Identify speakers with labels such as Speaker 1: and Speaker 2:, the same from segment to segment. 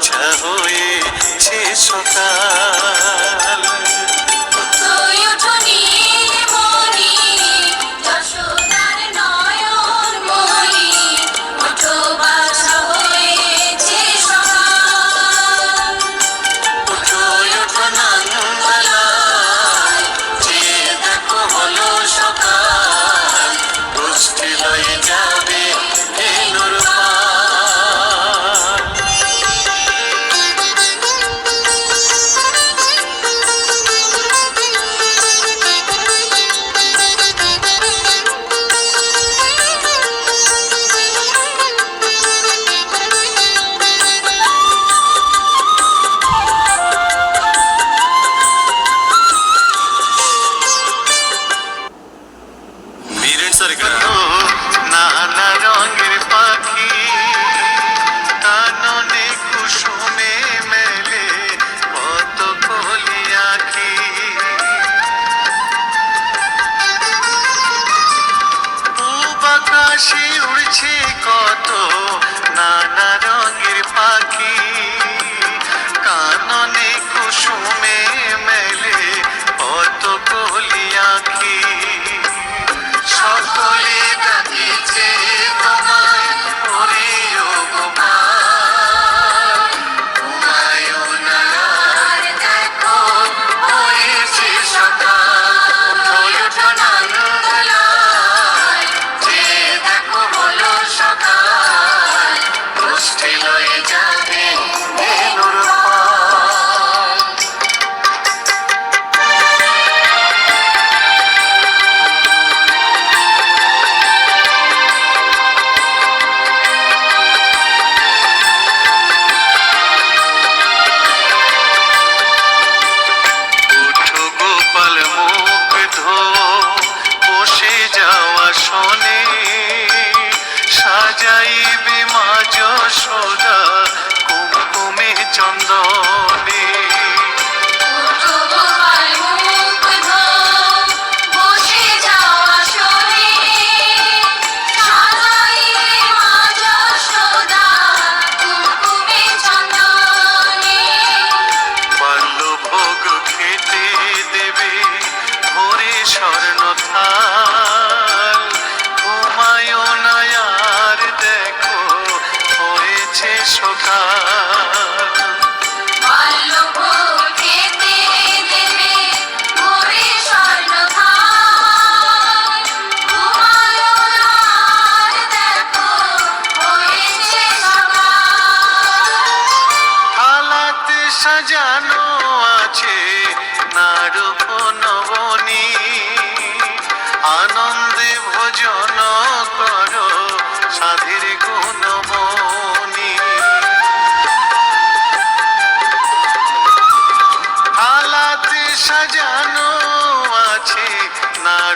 Speaker 1: বাছা হয়েছে সকাল। chico. চন্দন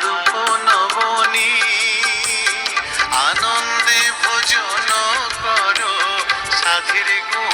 Speaker 1: রূপ নবনী আনন্দে ভোজন করো সাধের
Speaker 2: গুণ।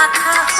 Speaker 2: কথা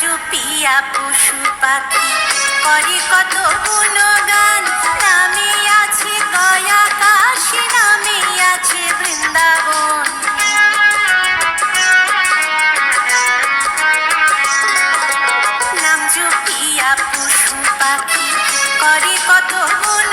Speaker 2: জুপিয়া পশু পাখি। কত গুণগান গয়া কাশী নামে বৃন্দাবন। নাম জুপিয়া পশু পাখি কত গুণ